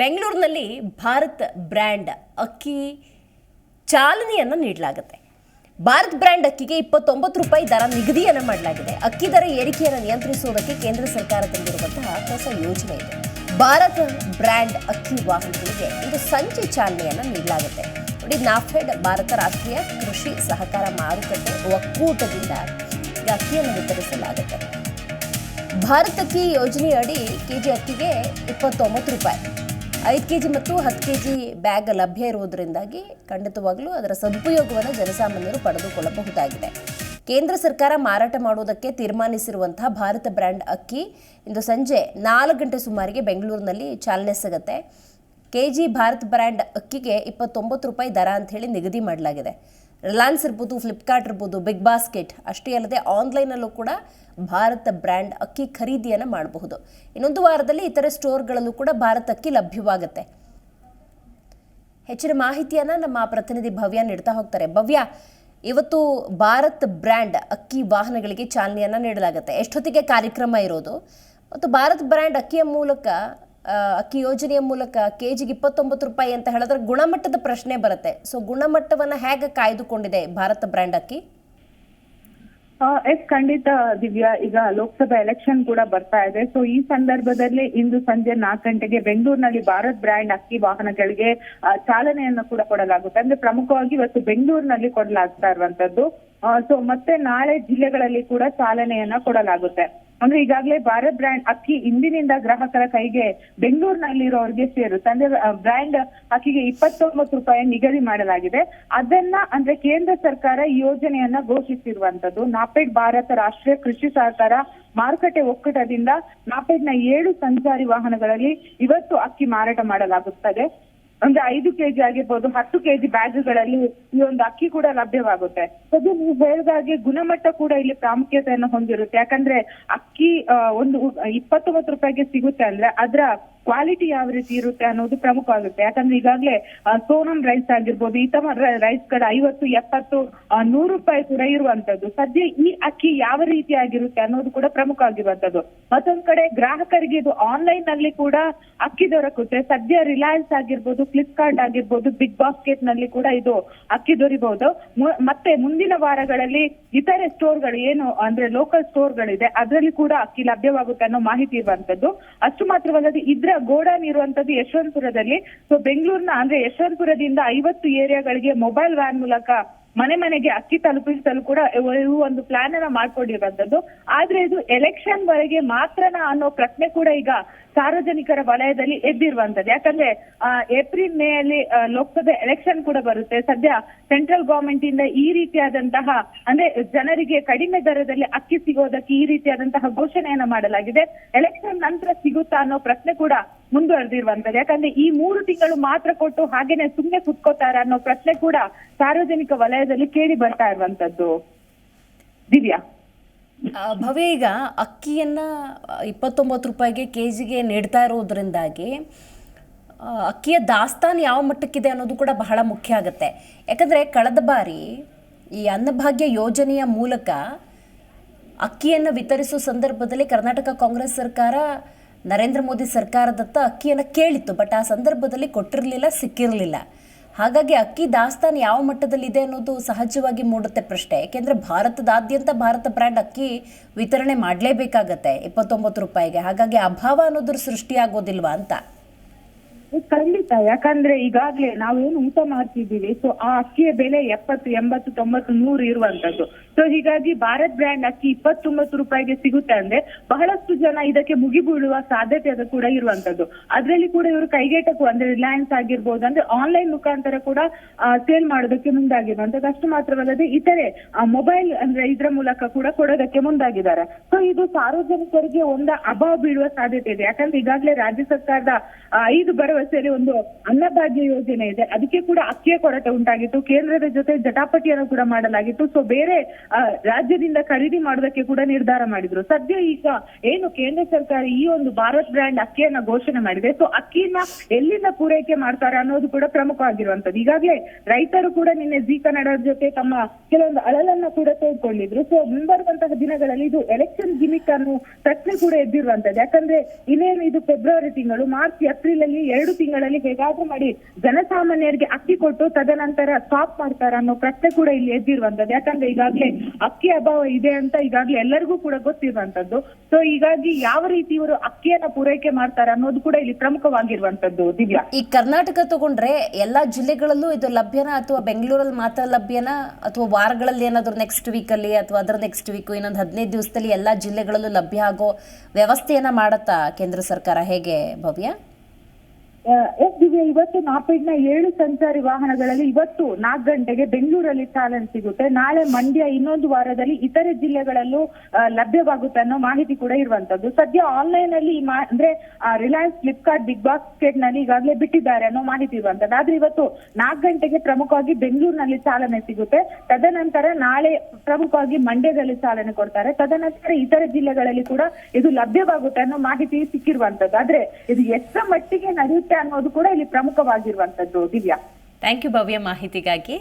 ಬೆಂಗಳೂರಿನಲ್ಲಿ ಭಾರತ್ ಬ್ರ್ಯಾಂಡ್ ಅಕ್ಕಿ ಚಾಲನೆಯನ್ನು ನೀಡಲಾಗುತ್ತೆ. ಭಾರತ್ ಬ್ರ್ಯಾಂಡ್ ಅಕ್ಕಿಗೆ ಇಪ್ಪತ್ತೊಂಬತ್ತು ರೂಪಾಯಿ ದರ ನಿಗದಿಯನ್ನು ಮಾಡಲಾಗಿದೆ. ಅಕ್ಕಿ ದರ ಏರಿಕೆಯನ್ನು ನಿಯಂತ್ರಿಸುವುದಕ್ಕೆ ಕೇಂದ್ರ ಸರ್ಕಾರ ತಂದಿರುವಂತಹ ಹೊಸ ಯೋಜನೆ ಇದೆ. ಭಾರತ್ ಬ್ರ್ಯಾಂಡ್ ಅಕ್ಕಿ ವಾಹನಗಳಿಗೆ ಇದು ಸಂಜೆ ಚಾಲನೆಯನ್ನು ನೀಡಲಾಗುತ್ತೆ. ನೋಡಿ, ನಾಫೆಡ್ ಭಾರತ ರಾಷ್ಟ್ರೀಯ ಕೃಷಿ ಸಹಕಾರ ಮಾರುಕಟ್ಟೆ ಒಕ್ಕೂಟದಿಂದ ಅಕ್ಕಿಯನ್ನು ವಿತರಿಸಲಾಗುತ್ತೆ. ಭಾರತ್ ಅಕ್ಕಿ ಯೋಜನೆಯಡಿ ಕೆಜಿ ಅಕ್ಕಿಗೆ ಇಪ್ಪತ್ತೊಂಬತ್ತು ರೂಪಾಯಿ. ಐದು ಕೆ ಜಿ ಮತ್ತು ಹತ್ತು ಕೆ ಜಿ ಬ್ಯಾಗ್ ಲಭ್ಯ ಇರುವುದರಿಂದಾಗಿ ಖಂಡಿತವಾಗಲೂ ಅದರ ಸದುಪಯೋಗವನ್ನು ಜನಸಾಮಾನ್ಯರು ಪಡೆದುಕೊಳ್ಳಬಹುದಾಗಿದೆ. ಕೇಂದ್ರ ಸರ್ಕಾರ ಮಾರಾಟ ಮಾಡುವುದಕ್ಕೆ ತೀರ್ಮಾನಿಸಿರುವಂತಹ ಭಾರತ ಬ್ರ್ಯಾಂಡ್ ಅಕ್ಕಿ ಇಂದು ಸಂಜೆ ನಾಲ್ಕು ಗಂಟೆ ಸುಮಾರಿಗೆ ಬೆಂಗಳೂರಿನಲ್ಲಿ ಚಾಲನೆ ಸಿಗುತ್ತೆ. ಕೆ ಜಿ ಭಾರತ್ ಬ್ರ್ಯಾಂಡ್ ಅಕ್ಕಿಗೆ ಇಪ್ಪತ್ತೊಂಬತ್ತು ರೂಪಾಯಿ ದರ ಅಂತ ಹೇಳಿ ನಿಗದಿ ಮಾಡಲಾಗಿದೆ. ರಿಲಯನ್ಸ್ ಇರ್ಬೋದು, ಫ್ಲಿಪ್ಕಾರ್ಟ್ ಇರ್ಬೋದು, ಬಿಗ್ ಬಾಸ್ಕೆಟ್ ಅಷ್ಟೇ ಅಲ್ಲದೆ ಆನ್ಲೈನಲ್ಲೂ ಕೂಡ ಭಾರತ ಬ್ರ್ಯಾಂಡ್ ಅಕ್ಕಿ ಖರೀದಿಯನ್ನು ಮಾಡಬಹುದು. ಇನ್ನೊಂದು ವಾರದಲ್ಲಿ ಇತರೆ ಸ್ಟೋರ್ಗಳಲ್ಲೂ ಕೂಡ ಭಾರತ ಅಕ್ಕಿ ಲಭ್ಯವಾಗುತ್ತೆ. ಹೆಚ್ಚಿನ ಮಾಹಿತಿಯನ್ನು ನಮ್ಮ ಪ್ರತಿನಿಧಿ ಭವ್ಯ ನೀಡ್ತಾ ಹೋಗ್ತಾರೆ. ಭವ್ಯ, ಇವತ್ತು ಭಾರತ್ ಬ್ರ್ಯಾಂಡ್ ಅಕ್ಕಿ ವಾಹನಗಳಿಗೆ ಚಾಲನೆಯನ್ನು ನೀಡಲಾಗುತ್ತೆ. ಎಷ್ಟೊತ್ತಿಗೆ ಕಾರ್ಯಕ್ರಮ ಇರೋದು? ಮತ್ತು ಭಾರತ್ ಬ್ರ್ಯಾಂಡ್ ಅಕ್ಕಿಯ ಮೂಲಕ ಅಕ್ಕಿ ಯೋಜನೆಯ ಮೂಲಕ ಕೆ ಜಿಗೆ ಇಪ್ಪತ್ತೊಂಬತ್ತು ರೂಪಾಯಿ ಅಂತ ಹೇಳಿದ್ರೆ ಗುಣಮಟ್ಟದ ಪ್ರಶ್ನೆ ಬರುತ್ತೆ. ಸೊ ಗುಣಮಟ್ಟವನ್ನು ಹೇಗೆ ಕಾಯ್ದುಕೊಂಡಿದೆ ಭಾರತ ಬ್ರ್ಯಾಂಡ್ ಅಕ್ಕಿ? ಎಸ್ ಖಂಡಿತ ದಿವ್ಯಾ, ಈಗ ಲೋಕಸಭಾ ಎಲೆಕ್ಷನ್ ಕೂಡ ಬರ್ತಾ ಇದೆ. ಸೊ ಈ ಸಂದರ್ಭದಲ್ಲಿ ಇಂದು ಸಂಜೆ ನಾಲ್ಕು ಗಂಟೆಗೆ ಬೆಂಗಳೂರಿನಲ್ಲಿ ಭಾರತ್ ಬ್ರ್ಯಾಂಡ್ ಅಕ್ಕಿ ವಾಹನಗಳಿಗೆ ಚಾಲನೆಯನ್ನು ಕೂಡ ಕೊಡಲಾಗುತ್ತೆ. ಅಂದ್ರೆ ಪ್ರಮುಖವಾಗಿ ಇವತ್ತು ಬೆಂಗಳೂರಿನಲ್ಲಿ ಕೊಡಲಾಗ್ತಾ ಇರುವಂತದ್ದು. ಸೊ ಮತ್ತೆ ನಾಳೆ ಜಿಲ್ಲೆಗಳಲ್ಲಿ ಕೂಡ ಚಾಲನೆಯನ್ನ ಕೊಡಲಾಗುತ್ತೆ. ಅಂದ್ರೆ ಈಗಾಗಲೇ ಭಾರತ್ ಬ್ರ್ಯಾಂಡ್ ಅಕ್ಕಿ ಇಂದಿನಿಂದ ಗ್ರಾಹಕರ ಕೈಗೆ ಬೆಂಗಳೂರಿನಲ್ಲಿರೋರಿಗೆ ಸೇರುತ್ತೆ ಅಂದ್ರೆ ಬ್ರ್ಯಾಂಡ್ ಅಕ್ಕಿಗೆ ಇಪ್ಪತ್ತೊಂಬತ್ತು ರೂಪಾಯಿ ನಿಗದಿ ಮಾಡಲಾಗಿದೆ. ಅದನ್ನ ಅಂದ್ರೆ ಕೇಂದ್ರ ಸರ್ಕಾರ ಈ ಯೋಜನೆಯನ್ನ ಘೋಷಿಸಿರುವಂತದ್ದು ನಾಪೆಡ್ ಭಾರತ ರಾಷ್ಟ್ರೀಯ ಕೃಷಿ ಸಹಕಾರ ಮಾರುಕಟ್ಟೆ ಒಕ್ಕೂಟದಿಂದ ನಾಪೆಡ್ನ ಏಳು ಸಂಚಾರಿ ವಾಹನಗಳಲ್ಲಿ ಇವತ್ತು ಅಕ್ಕಿ ಮಾರಾಟ ಮಾಡಲಾಗುತ್ತದೆ. ಅಂದ್ರೆ ಐದು ಕೆಜಿ ಆಗಿರ್ಬೋದು, ಹತ್ತು ಕೆಜಿ ಬ್ಯಾಗ್ಗಳಲ್ಲಿ ಈ ಒಂದು ಅಕ್ಕಿ ಕೂಡ ಲಭ್ಯವಾಗುತ್ತೆ. ಅದು ನೀವು ಹೇಳಿದಾಗೆ ಗುಣಮಟ್ಟ ಕೂಡ ಇಲ್ಲಿ ಪ್ರಾಮುಖ್ಯತೆಯನ್ನು ಹೊಂದಿರುತ್ತೆ. ಯಾಕಂದ್ರೆ ಅಕ್ಕಿ ಒಂದು ಇಪ್ಪತ್ತೊಂಬತ್ತು ರೂಪಾಯಿಗೆ ಸಿಗುತ್ತೆ ಅಂದ್ರೆ ಅದರ ಕ್ವಾಲಿಟಿ ಯಾವ ರೀತಿ ಇರುತ್ತೆ ಅನ್ನೋದು ಪ್ರಮುಖವಾಗುತ್ತೆ. ಯಾಕಂದ್ರೆ ಈಗಾಗಲೇ ಸೋನಮ್ ರೈಸ್ ಆಗಿರ್ಬೋದು ಈ ರೈಸ್ ಕಡೆ ಐವತ್ತು, ಎಪ್ಪತ್ತು ನೂರು ರೂಪಾಯಿ ಕೂಡ ಇರುವಂತದ್ದು ಸದ್ಯ ಈ ಅಕ್ಕಿ ಯಾವ ರೀತಿ ಆಗಿರುತ್ತೆ ಅನ್ನೋದು ಕೂಡ ಪ್ರಮುಖ ಆಗಿರುವಂತದ್ದು ಮತ್ತೊಂದ್ ಕಡೆ ಗ್ರಾಹಕರಿಗೆ ಇದು ಆನ್ಲೈನ್ನಲ್ಲಿ ಕೂಡ ಅಕ್ಕಿ ದೊರಕುತ್ತೆ. ಸದ್ಯ ರಿಲಯನ್ಸ್ ಆಗಿರ್ಬೋದು ಫ್ಲಿಪ್ಕಾರ್ಟ್ ಆಗಿರ್ಬೋದು ಬಿಗ್ ಬಾಸ್ಕೆಟ್ನಲ್ಲಿ ಕೂಡ ಇದು ಅಕ್ಕಿ ದೊರಿಬಹುದು. ಮತ್ತೆ ಮುಂದಿನ ವಾರಗಳಲ್ಲಿ ಇತರೆ ಸ್ಟೋರ್ಗಳು ಏನು, ಅಂದ್ರೆ ಲೋಕಲ್ ಸ್ಟೋರ್ಗಳಿದೆ ಅದರಲ್ಲಿ ಕೂಡ ಅಕ್ಕಿ ಲಭ್ಯವಾಗುತ್ತೆ ಅನ್ನೋ ಮಾಹಿತಿ ಇರುವಂತದ್ದು ಅಷ್ಟು ಮಾತ್ರವಲ್ಲದೆ ಇದ್ರ ಗೋಡಾನ್ ಇರುವಂತದ್ದು ಯಶವಂತಪುರದಲ್ಲಿ. ಸೊ ಬೆಂಗಳೂರಿನ ಅಂದ್ರೆ ಯಶವಂತಪುರದಿಂದ ಐವತ್ತು ಏರಿಯಾಗಳಿಗೆ ಮೊಬೈಲ್ ವ್ಯಾನ್ ಮೂಲಕ ಮನೆ ಮನೆಗೆ ಅಕ್ಕಿ ತಲುಪಿಸಲು ಕೂಡ ಇವು ಒಂದು ಪ್ಲಾನ್ ಅನ್ನ ಮಾಡ್ಕೊಂಡಿರುವಂತದ್ದು. ಆದ್ರೆ ಇದು ಎಲೆಕ್ಷನ್ ವರೆಗೆ ಮಾತ್ರನ ಅನ್ನೋ ಪ್ರಶ್ನೆ ಕೂಡ ಈಗ ಸಾರ್ವಜನಿಕರ ವಲಯದಲ್ಲಿ ಎದ್ದಿರುವಂತದ್ದು ಯಾಕಂದ್ರೆ ಏಪ್ರಿಲ್ ಮೇ ಅಲ್ಲಿ ಲೋಕಸಭೆ ಎಲೆಕ್ಷನ್ ಕೂಡ ಬರುತ್ತೆ. ಸದ್ಯ ಸೆಂಟ್ರಲ್ ಗವರ್ಮೆಂಟ್ ಇಂದ ಈ ರೀತಿಯಾದಂತಹ, ಅಂದ್ರೆ ಜನರಿಗೆ ಕಡಿಮೆ ದರದಲ್ಲಿ ಅಕ್ಕಿ ಸಿಗೋದಕ್ಕೆ ಈ ರೀತಿಯಾದಂತಹ ಘೋಷಣೆಯನ್ನ ಮಾಡಲಾಗಿದೆ. ಎಲೆಕ್ಷನ್ ನಂತರ ಸಿಗುತ್ತಾ ಅನ್ನೋ ಪ್ರಶ್ನೆ ಕೂಡ ಮುಂದುವರೆದಿರುವಂತದ್ದು ಯಾಕಂದ್ರೆ ಈ ಮೂರು ತಿಂಗಳು ಮಾತ್ರ ಕೊಟ್ಟು ಹಾಗೇನೆ ಸುಮ್ಮನೆ ಕುತ್ಕೋತಾರ ಅನ್ನೋ ಪ್ರಶ್ನೆ ಕೂಡ ಸಾರ್ವಜನಿಕ ವಲಯದಲ್ಲಿ ಕೇಳಿ ಬರ್ತಾ ಇರುವಂತದ್ದು ದಿವ್ಯಾ? ಆ, ಭವ್ಯ ಈಗ ಅಕ್ಕಿಯನ್ನು ಇಪ್ಪತ್ತೊಂಬತ್ತು ರೂಪಾಯಿಗೆ ಕೆ ಜಿಗೆ ನೀಡ್ತಾ ಇರೋದ್ರಿಂದಾಗಿ ಅಕ್ಕಿಯ ದಾಸ್ತಾನು ಯಾವ ಮಟ್ಟಕ್ಕಿದೆ ಅನ್ನೋದು ಕೂಡ ಬಹಳ ಮುಖ್ಯ ಆಗುತ್ತೆ. ಯಾಕಂದರೆ ಕಳೆದ ಬಾರಿ ಈ ಅನ್ನಭಾಗ್ಯ ಯೋಜನೆಯ ಮೂಲಕ ಅಕ್ಕಿಯನ್ನು ವಿತರಿಸುವ ಸಂದರ್ಭದಲ್ಲಿ ಕರ್ನಾಟಕ ಕಾಂಗ್ರೆಸ್ ಸರ್ಕಾರ ನರೇಂದ್ರ ಮೋದಿ ಸರ್ಕಾರದತ್ತ ಅಕ್ಕಿಯನ್ನು ಕೇಳಿತ್ತು. ಬಟ್ ಆ ಸಂದರ್ಭದಲ್ಲಿ ಕೊಟ್ಟಿರಲಿಲ್ಲ ಸಿಕ್ಕಿರಲಿಲ್ಲ. ಹಾಗಾಗಿ ಅಕ್ಕಿ ದಾಸ್ತಾನು ಯಾವ ಮಟ್ಟದಲ್ಲಿದೆ ಅನ್ನೋದು ಸಹಜವಾಗಿ ಮೂಡುತ್ತೆ ಪ್ರಶ್ನೆ. ಯಾಕೆಂದರೆ ಭಾರತದಾದ್ಯಂತ ಭಾರತ ಬ್ರ್ಯಾಂಡ್ ಅಕ್ಕಿ ವಿತರಣೆ ಮಾಡಲೇಬೇಕಾಗತ್ತೆ, ಇಪ್ಪತ್ತೊಂಬತ್ತು ರೂಪಾಯಿಗೆ. ಹಾಗಾಗಿ ಅಭಾವ ಅನ್ನೋದ್ರ ಸೃಷ್ಟಿಯಾಗೋದಿಲ್ವಾ ಅಂತ. ಖಂಡಿತ. ಯಾಕಂದ್ರೆ ಈಗಾಗ್ಲೇ ನಾವೇನು ಊಟ ಮಾಡ್ತಿದ್ದೀವಿ. ಸೊ ಆ ಅಕ್ಕಿಯ ಬೆಲೆ ಎಪ್ಪತ್ತು, ಎಂಬತ್ತು, ತೊಂಬತ್ತು, ನೂರು ಇರುವಂತದ್ದು ಸೊ ಹೀಗಾಗಿ ಭಾರತ್ ಬ್ರ್ಯಾಂಡ್ ಅಕ್ಕಿ ಇಪ್ಪತ್ತೊಂಬತ್ತು ರೂಪಾಯಿಗೆ ಸಿಗುತ್ತೆ ಅಂದ್ರೆ ಬಹಳಷ್ಟು ಜನ ಇದಕ್ಕೆ ಮುಗಿಬೀಳುವ ಸಾಧ್ಯತೆ ಅದು ಕೂಡ ಇರುವಂತದ್ದು ಅದರಲ್ಲಿ ಕೂಡ ಇವರು ಕೈಗೆಟಕು ಅಂದ್ರೆ ರಿಲಯನ್ಸ್ ಆಗಿರ್ಬೋದು ಅಂದ್ರೆ ಆನ್ಲೈನ್ ಮುಖಾಂತರ ಕೂಡ ಸೇಲ್ ಮಾಡೋದಕ್ಕೆ ಮುಂದಾಗಿರುವಂತದ್ದು ಅಷ್ಟು ಮಾತ್ರವಲ್ಲದೆ ಇತರೆ ಮೊಬೈಲ್ ಅಂದ್ರೆ ಇದ್ರ ಮೂಲಕ ಕೂಡ ಕೊಡೋದಕ್ಕೆ ಮುಂದಾಗಿದ್ದಾರೆ. ಸೊ ಇದು ಸಾರ್ವಜನಿಕರಿಗೆ ಒಂದ ಅಭಾವ ಬೀಳುವ ಸಾಧ್ಯತೆ ಇದೆ. ಯಾಕಂದ್ರೆ ಈಗಾಗಲೇ ರಾಜ್ಯ ಸರ್ಕಾರದ ಐದು ಐದು ಭರವಸೆಯಲ್ಲಿ ಒಂದು ಅನ್ನಭಾಗ್ಯ ಯೋಜನೆ ಇದೆ. ಅದಕ್ಕೆ ಕೂಡ ಅಕ್ಕಿಯ ಕೊರತೆ ಉಂಟಾಗಿತ್ತು. ಕೇಂದ್ರದ ಜೊತೆ ಜಟಾಪಟಿಯನ್ನು ಕೂಡ ಮಾಡಲಾಗಿತ್ತು. ಸೊ ಬೇರೆ ರಾಜ್ಯದಿಂದ ಖರೀದಿ ಮಾಡೋದಕ್ಕೆ ಕೂಡ ನಿರ್ಧಾರ ಮಾಡಿದ್ರು. ಸದ್ಯ ಈಗ ಏನು ಕೇಂದ್ರ ಸರ್ಕಾರ ಈ ಒಂದು ಭಾರತ್ ಬ್ರ್ಯಾಂಡ್ ಅಕ್ಕಿಯನ್ನ ಘೋಷಣೆ ಮಾಡಿದೆ. ಸೊ ಅಕ್ಕಿಯನ್ನ ಎಲ್ಲಿಂದ ಪೂರೈಕೆ ಮಾಡ್ತಾರೆ ಅನ್ನೋದು ಕೂಡ ಪ್ರಮುಖವಾಗಿರುವಂತದ್ದು ಈಗಾಗಲೇ ರೈತರು ಕೂಡ ನಿನ್ನೆ ಜಿ ಕನ್ನಡದ ಜೊತೆ ತಮ್ಮ ಕೆಲವೊಂದು ಅಳಲನ್ನ ಕೂಡ ತೋಡ್ಕೊಂಡಿದ್ರು. ಸೊ ಮುಂಬರುವಂತಹ ದಿನಗಳಲ್ಲಿ ಇದು ಎಲೆಕ್ಷನ್ ಗಿಮಿಕ್ ಅನ್ನು ಪ್ರಶ್ನೆ ಕೂಡ ಎದ್ದಿರುವಂತದ್ದು ಯಾಕಂದ್ರೆ ಇನ್ನೇನು ಇದು ಫೆಬ್ರವರಿ ತಿಂಗಳು ಮಾರ್ಚ್ ಏಪ್ರಿಲ್ ಅಲ್ಲಿ ಎರಡು ಎರಡು ತಿಂಗಳಲ್ಲಿ ಹೇಗಾದ್ರೂ ಮಾಡಿ ಜನಸಾಮಾನ್ಯರಿಗೆ ಅಕ್ಕಿ ಕೊಟ್ಟು ತದನಂತರ ಸ್ಟಾಪ್ ಮಾಡ್ತಾರ ಅನ್ನೋ ಪ್ರಶ್ನೆ ಕೂಡ ಇಲ್ಲಿ ಎದ್ದಿರುವಂತದ್ದು ಯಾಕಂದ್ರೆ ಈಗಾಗಲೇ ಅಕ್ಕಿ ಅಭಾವ ಇದೆ ಅಂತ ಈಗಾಗಲೇ ಎಲ್ಲರಿಗೂ ಕೂಡ ಗೊತ್ತಿರುವಂತದ್ದು ಸೊ ಹೀಗಾಗಿ ಯಾವ ರೀತಿ ಇವರು ಅಕ್ಕಿಯನ್ನ ಪೂರೈಕೆ ಮಾಡ್ತಾರ ಅನ್ನೋದು ಕೂಡ ಇಲ್ಲಿ ಪ್ರಮುಖವಾಗಿರುವಂತದ್ದು ದಿವ್ಯಾ. ಈ ಕರ್ನಾಟಕ ತಗೊಂಡ್ರೆ ಎಲ್ಲಾ ಜಿಲ್ಲೆಗಳಲ್ಲೂ ಇದು ಲಭ್ಯನ ಅಥವಾ ಬೆಂಗಳೂರಲ್ಲಿ ಮಾತ್ರ ಲಭ್ಯನ ಅಥವಾ ವಾರಗಳಲ್ಲಿ ಏನಾದ್ರು ನೆಕ್ಸ್ಟ್ ವೀಕ್ ಅಲ್ಲಿ ಅಥವಾ ಅದರ ನೆಕ್ಸ್ಟ್ ವೀಕ್ ಇನ್ನೊಂದು ಹದಿನೈದು ದಿವಸದಲ್ಲಿ ಎಲ್ಲಾ ಜಿಲ್ಲೆಗಳಲ್ಲೂ ಲಭ್ಯ ಆಗೋ ವ್ಯವಸ್ಥೆಯನ್ನ ಮಾಡತ್ತಾ ಕೇಂದ್ರ ಸರ್ಕಾರ ಹೇಗೆ ಭವ್ಯ? ಎಸ್ ದಿವ್ಯ ಇವತ್ತು ನಾಪೆಡ್ನ ಏಳು ಸಂಚಾರಿ ವಾಹನಗಳಲ್ಲಿ ಇವತ್ತು ನಾಲ್ಕು ಗಂಟೆಗೆ ಬೆಂಗಳೂರಲ್ಲಿ ಚಾಲನೆ ಸಿಗುತ್ತೆ. ನಾಳೆ, ಮಂಡ್ಯ, ಇನ್ನೊಂದು ವಾರದಲ್ಲಿ ಇತರೆ ಜಿಲ್ಲೆಗಳಲ್ಲೂ ಲಭ್ಯವಾಗುತ್ತೆ ಅನ್ನೋ ಮಾಹಿತಿ ಕೂಡ ಇರುವಂತದ್ದು. ಸದ್ಯ ಆನ್ಲೈನ್ ಅಲ್ಲಿ ಅಂದ್ರೆ ರಿಲಯನ್ಸ್ ಫ್ಲಿಪ್ಕಾರ್ಟ್ ಬಿಗ್ ಬಾಸ್ಕೆಟ್ನಲ್ಲಿ ಈಗಾಗಲೇ ಬಿಟ್ಟಿದ್ದಾರೆ ಅನ್ನೋ ಮಾಹಿತಿ ಇರುವಂತದ್ದು. ಆದ್ರೆ ಇವತ್ತು ನಾಲ್ಕು ಗಂಟೆಗೆ ಪ್ರಮುಖವಾಗಿ ಬೆಂಗಳೂರಿನಲ್ಲಿ ಚಾಲನೆ ಸಿಗುತ್ತೆ. ತದನಂತರ ನಾಳೆ ಪ್ರಮುಖವಾಗಿ ಮಂಡ್ಯದಲ್ಲಿ ಚಾಲನೆ ಕೊಡ್ತಾರೆ. ತದನಂತರ ಇತರೆ ಜಿಲ್ಲೆಗಳಲ್ಲಿ ಕೂಡ ಇದು ಲಭ್ಯವಾಗುತ್ತೆ ಅನ್ನೋ ಮಾಹಿತಿ ಸಿಕ್ಕಿರುವಂತದ್ದು. ಆದ್ರೆ ಇದು ಎಷ್ಟರ ಮಟ್ಟಿಗೆ ನಡೆಯುತ್ತೆ ಅನ್ನೋದು ಕೂಡ ಇಲ್ಲಿ ಪ್ರಮುಖವಾಗಿರುವಂತದ್ದು ದಿವ್ಯಾ. ಥ್ಯಾಂಕ್ ಯು ಭವ್ಯ ಮಾಹಿತಿಗಾಗಿ.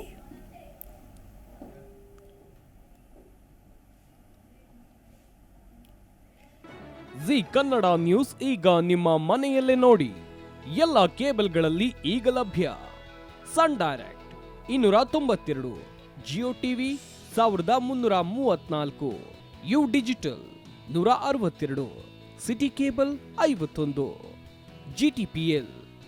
ಜಿ ಕನ್ನಡ ನ್ಯೂಸ್ ಈಗ ನಿಮ್ಮ ಮನೆಯಲ್ಲೇ ನೋಡಿ. ಎಲ್ಲ ಕೇಬಲ್ಗಳಲ್ಲಿ ಈಗ ಲಭ್ಯ. ಸನ್ ಡೈರೆಕ್ಟ್ ಇನ್ನೂರ ತೊಂಬತ್ತೆರಡು ಜಿಯೋ ಟಿವಿ ಸಾವಿರದ ಮುನ್ನೂರ ಮೂವತ್ನಾಲ್ಕು ಯು ಡಿಜಿಟಲ್ ನೂರ ಅರವತ್ತೆರಡು ಸಿಟಿ ಕೇಬಲ್ ಐವತ್ತೊಂದು ಜಿ ಟಿ ಪಿ ಎಲ್